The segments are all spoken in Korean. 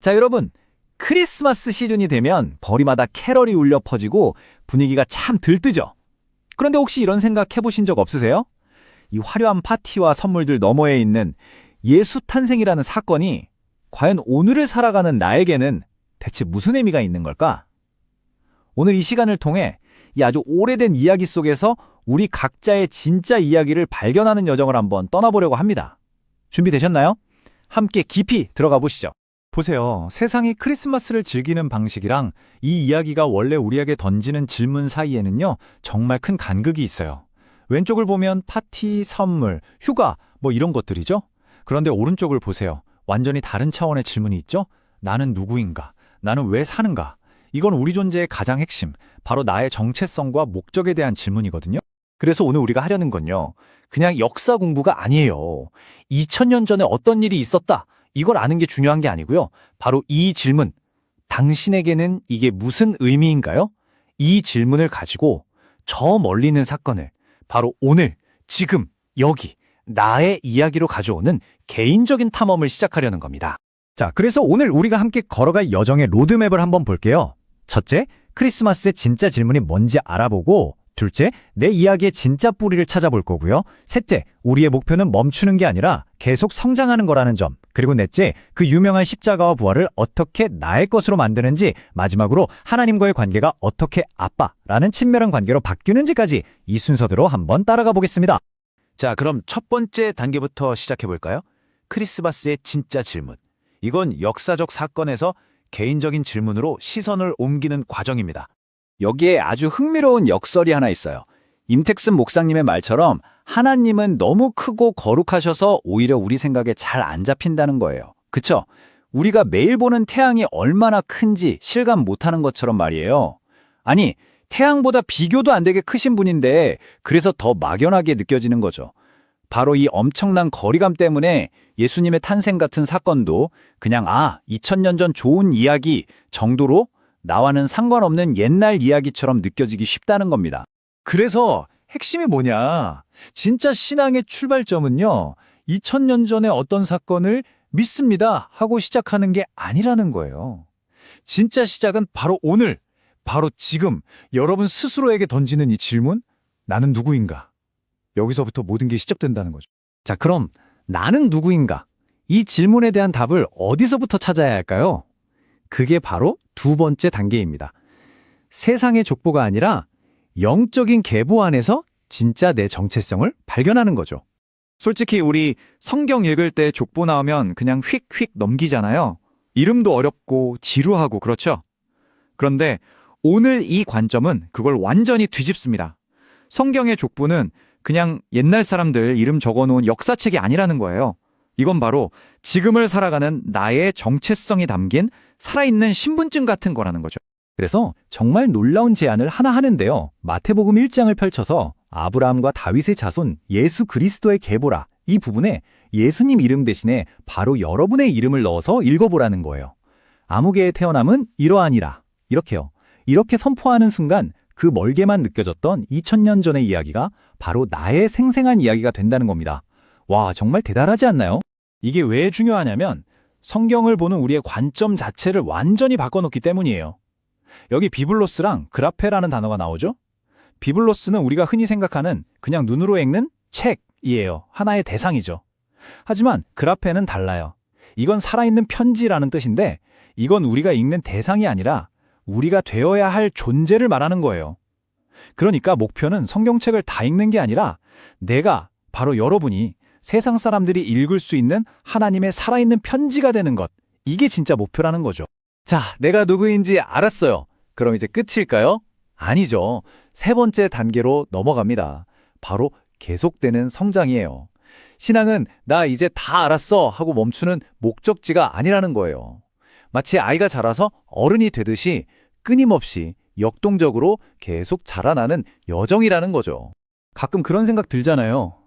자, 여러분. 크리스마스 시즌이 되면 거리마다 캐럴이 울려 퍼지고 분위기가 참 들뜨죠. 그런데 혹시 이런 생각 해보신 적 없으세요? 이 화려한 파티와 선물들 너머에 있는 예수 탄생이라는 사건이 과연 오늘을 살아가는 나에게는 대체 무슨 의미가 있는 걸까? 오늘 이 시간을 통해 이 아주 오래된 이야기 속에서 우리 각자의 진짜 이야기를 발견하는 여정을 한번 떠나보려고 합니다. 준비되셨나요? 함께 깊이 들어가 보시죠. 보세요. 세상이 크리스마스를 즐기는 방식이랑 이 이야기가 원래 우리에게 던지는 질문 사이에는요, 정말 큰 간극이 있어요. 왼쪽을 보면 파티, 선물, 휴가, 뭐 이런 것들이죠. 그런데 오른쪽을 보세요. 완전히 다른 차원의 질문이 있죠? 나는 누구인가? 나는 왜 사는가? 이건 우리 존재의 가장 핵심, 바로 나의 정체성과 목적에 대한 질문이거든요. 그래서 오늘 우리가 하려는 건요, 그냥 역사 공부가 아니에요. 2000년 전에 어떤 일이 있었다. 이걸 아는 게 중요한 게 아니고요. 바로 이 질문. 당신에게는 이게 무슨 의미인가요? 이 질문을 가지고 저 멀리 있는 사건을 바로 오늘, 지금, 여기, 나의 이야기로 가져오는 개인적인 탐험을 시작하려는 겁니다. 자, 그래서 오늘 우리가 함께 걸어갈 여정의 로드맵을 한번 볼게요. 첫째, 크리스마스의 진짜 질문이 뭔지 알아보고, 둘째, 내 이야기의 진짜 뿌리를 찾아볼 거고요. 셋째, 우리의 목표는 멈추는 게 아니라 계속 성장하는 거라는 점. 그리고 넷째, 그 유명한 십자가와 부활을 어떻게 나의 것으로 만드는지, 마지막으로 하나님과의 관계가 어떻게 아빠라는 친밀한 관계로 바뀌는지까지 이 순서대로 한번 따라가 보겠습니다. 자, 그럼 첫 번째 단계부터 시작해 볼까요? 크리스마스의 진짜 질문. 이건 역사적 사건에서 개인적인 질문으로 시선을 옮기는 과정입니다. 여기에 아주 흥미로운 역설이 하나 있어요. 임택슨 목사님의 말처럼 하나님은 너무 크고 거룩하셔서 오히려 우리 생각에 잘 안 잡힌다는 거예요. 그쵸? 우리가 매일 보는 태양이 얼마나 큰지 실감 못하는 것처럼 말이에요. 아니, 태양보다 비교도 안 되게 크신 분인데 그래서 더 막연하게 느껴지는 거죠. 바로 이 엄청난 거리감 때문에 예수님의 탄생 같은 사건도 그냥 아, 2000년 전 좋은 이야기 정도로 나와는 상관없는 옛날 이야기처럼 느껴지기 쉽다는 겁니다. 그래서 핵심이 뭐냐? 진짜 신앙의 출발점은요, 2000년 전에 어떤 사건을 믿습니다 하고 시작하는 게 아니라는 거예요. 진짜 시작은 바로 오늘, 바로 지금 여러분 스스로에게 던지는 이 질문, 나는 누구인가? 여기서부터 모든 게 시작된다는 거죠. 자, 그럼 나는 누구인가? 이 질문에 대한 답을 어디서부터 찾아야 할까요? 그게 바로 두 번째 단계입니다. 세상의 족보가 아니라 영적인 계보 안에서 진짜 내 정체성을 발견하는 거죠. 솔직히 우리 성경 읽을 때 족보 나오면 그냥 휙휙 넘기잖아요. 이름도 어렵고 지루하고 그렇죠? 그런데 오늘 이 관점은 그걸 완전히 뒤집습니다. 성경의 족보는 그냥 옛날 사람들 이름 적어놓은 역사책이 아니라는 거예요. 이건 바로 지금을 살아가는 나의 정체성이 담긴 살아있는 신분증 같은 거라는 거죠. 그래서 정말 놀라운 제안을 하나 하는데요. 마태복음 1장을 펼쳐서 아브라함과 다윗의 자손 예수 그리스도의 계보라 이 부분에 예수님 이름 대신에 바로 여러분의 이름을 넣어서 읽어보라는 거예요. 아무개의 태어남은 이러하니라. 이렇게요. 이렇게 선포하는 순간 그 멀게만 느껴졌던 2000년 전의 이야기가 바로 나의 생생한 이야기가 된다는 겁니다. 와, 정말 대단하지 않나요? 이게 왜 중요하냐면 성경을 보는 우리의 관점 자체를 완전히 바꿔놓기 때문이에요. 여기 비블로스랑 그라페라는 단어가 나오죠? 비블로스는 우리가 흔히 생각하는 그냥 눈으로 읽는 책이에요. 하나의 대상이죠. 하지만 그라페는 달라요. 이건 살아있는 편지라는 뜻인데 이건 우리가 읽는 대상이 아니라 우리가 되어야 할 존재를 말하는 거예요. 그러니까 목표는 성경책을 다 읽는 게 아니라 내가 바로 여러분이 세상 사람들이 읽을 수 있는 하나님의 살아있는 편지가 되는 것. 이게 진짜 목표라는 거죠. 자, 내가 누구인지 알았어요. 그럼 이제 끝일까요? 아니죠. 세 번째 단계로 넘어갑니다. 바로 계속되는 성장이에요. 신앙은 나 이제 다 알았어 하고 멈추는 목적지가 아니라는 거예요. 마치 아이가 자라서 어른이 되듯이 끊임없이 역동적으로 계속 자라나는 여정이라는 거죠. 가끔 그런 생각 들잖아요.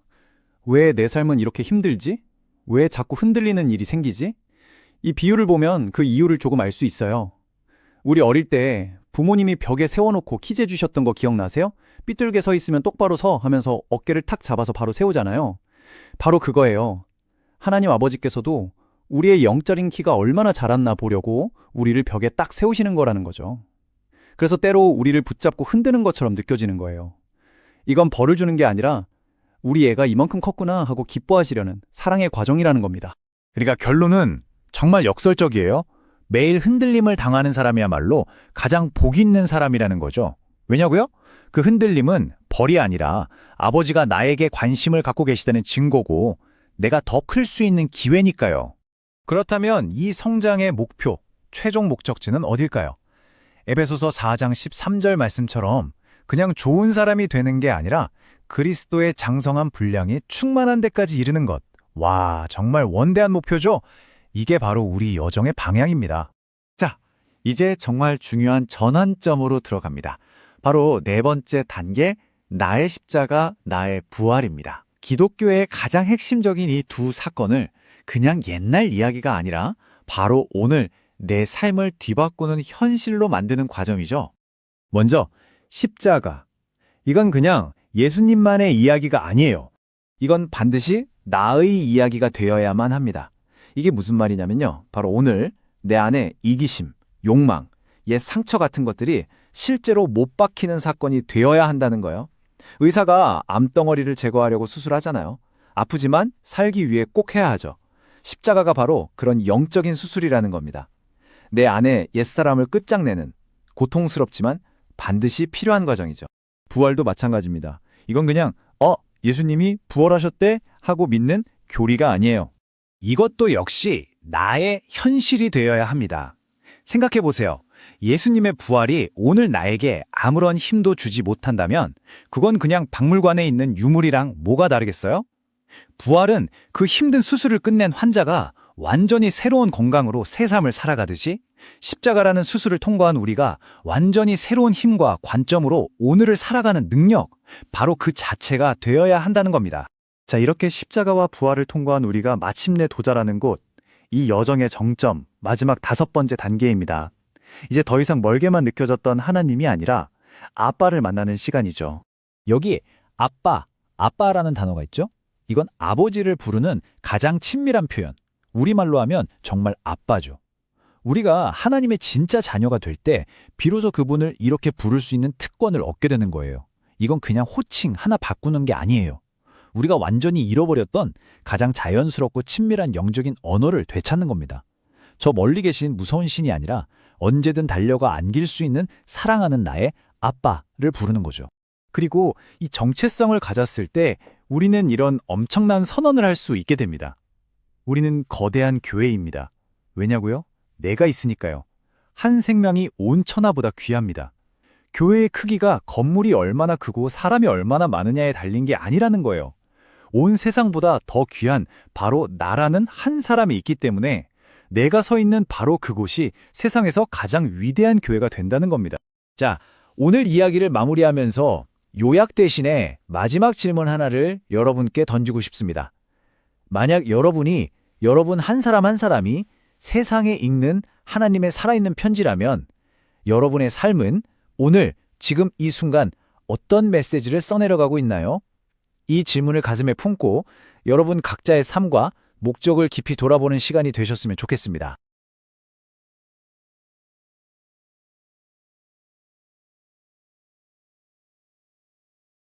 왜 내 삶은 이렇게 힘들지? 왜 자꾸 흔들리는 일이 생기지? 이 비유를 보면 그 이유를 조금 알 수 있어요. 우리 어릴 때 부모님이 벽에 세워놓고 키 재 주셨던 거 기억나세요? 삐뚤게 서 있으면 똑바로 서 하면서 어깨를 탁 잡아서 바로 세우잖아요. 바로 그거예요. 하나님 아버지께서도 우리의 영적인 키가 얼마나 자랐나 보려고 우리를 벽에 딱 세우시는 거라는 거죠. 그래서 때로 우리를 붙잡고 흔드는 것처럼 느껴지는 거예요. 이건 벌을 주는 게 아니라 우리 애가 이만큼 컸구나 하고 기뻐하시려는 사랑의 과정이라는 겁니다. 그러니까 결론은 정말 역설적이에요. 매일 흔들림을 당하는 사람이야말로 가장 복 있는 사람이라는 거죠. 왜냐고요? 그 흔들림은 벌이 아니라 아버지가 나에게 관심을 갖고 계시다는 증거고 내가 더 클 수 있는 기회니까요. 그렇다면 이 성장의 목표, 최종 목적지는 어딜까요? 에베소서 4장 13절 말씀처럼 그냥 좋은 사람이 되는 게 아니라 그리스도의 장성한 분량이 충만한 데까지 이르는 것. 와, 정말 원대한 목표죠? 이게 바로 우리 여정의 방향입니다. 자, 이제 정말 중요한 전환점으로 들어갑니다. 바로 네 번째 단계, 나의 십자가, 나의 부활입니다. 기독교의 가장 핵심적인 이 두 사건을 그냥 옛날 이야기가 아니라 바로 오늘 내 삶을 뒤바꾸는 현실로 만드는 과정이죠. 먼저, 십자가. 이건 그냥 예수님만의 이야기가 아니에요. 이건 반드시 나의 이야기가 되어야만 합니다. 이게 무슨 말이냐면요. 바로 오늘 내 안에 이기심, 욕망, 옛 상처 같은 것들이 실제로 못 박히는 사건이 되어야 한다는 거예요. 의사가 암덩어리를 제거하려고 수술하잖아요. 아프지만 살기 위해 꼭 해야 하죠. 십자가가 바로 그런 영적인 수술이라는 겁니다. 내 안에 옛사람을 끝장내는 고통스럽지만 반드시 필요한 과정이죠. 부활도 마찬가지입니다. 이건 그냥 어, 예수님이 부활하셨대 하고 믿는 교리가 아니에요. 이것도 역시 나의 현실이 되어야 합니다. 생각해 보세요. 예수님의 부활이 오늘 나에게 아무런 힘도 주지 못한다면 그건 그냥 박물관에 있는 유물이랑 뭐가 다르겠어요? 부활은 그 힘든 수술을 끝낸 환자가 완전히 새로운 건강으로 새 삶을 살아가듯이 십자가라는 수술을 통과한 우리가 완전히 새로운 힘과 관점으로 오늘을 살아가는 능력, 바로 그 자체가 되어야 한다는 겁니다. 자, 이렇게 십자가와 부활을 통과한 우리가 마침내 도달하는 곳, 이 여정의 정점, 마지막 다섯 번째 단계입니다. 이제 더 이상 멀게만 느껴졌던 하나님이 아니라 아빠를 만나는 시간이죠. 여기 아빠, 아빠라는 단어가 있죠? 이건 아버지를 부르는 가장 친밀한 표현. 우리말로 하면 정말 아빠죠. 우리가 하나님의 진짜 자녀가 될 때 비로소 그분을 이렇게 부를 수 있는 특권을 얻게 되는 거예요. 이건 그냥 호칭 하나 바꾸는 게 아니에요. 우리가 완전히 잃어버렸던 가장 자연스럽고 친밀한 영적인 언어를 되찾는 겁니다. 저 멀리 계신 무서운 신이 아니라 언제든 달려가 안길 수 있는 사랑하는 나의 아빠를 부르는 거죠. 그리고 이 정체성을 가졌을 때 우리는 이런 엄청난 선언을 할 수 있게 됩니다. 우리는 거대한 교회입니다. 왜냐고요? 내가 있으니까요. 한 생명이 온 천하보다 귀합니다. 교회의 크기가 건물이 얼마나 크고 사람이 얼마나 많으냐에 달린 게 아니라는 거예요. 온 세상보다 더 귀한 바로 나라는 한 사람이 있기 때문에 내가 서 있는 바로 그곳이 세상에서 가장 위대한 교회가 된다는 겁니다. 자, 오늘 이야기를 마무리하면서 요약 대신에 마지막 질문 하나를 여러분께 던지고 싶습니다. 만약 여러분이 여러분 한 사람 한 사람이 세상에 읽는 하나님의 살아있는 편지라면 여러분의 삶은 오늘 지금 이 순간 어떤 메시지를 써내려가고 있나요? 이 질문을 가슴에 품고 여러분 각자의 삶과 목적을 깊이 돌아보는 시간이 되셨으면 좋겠습니다.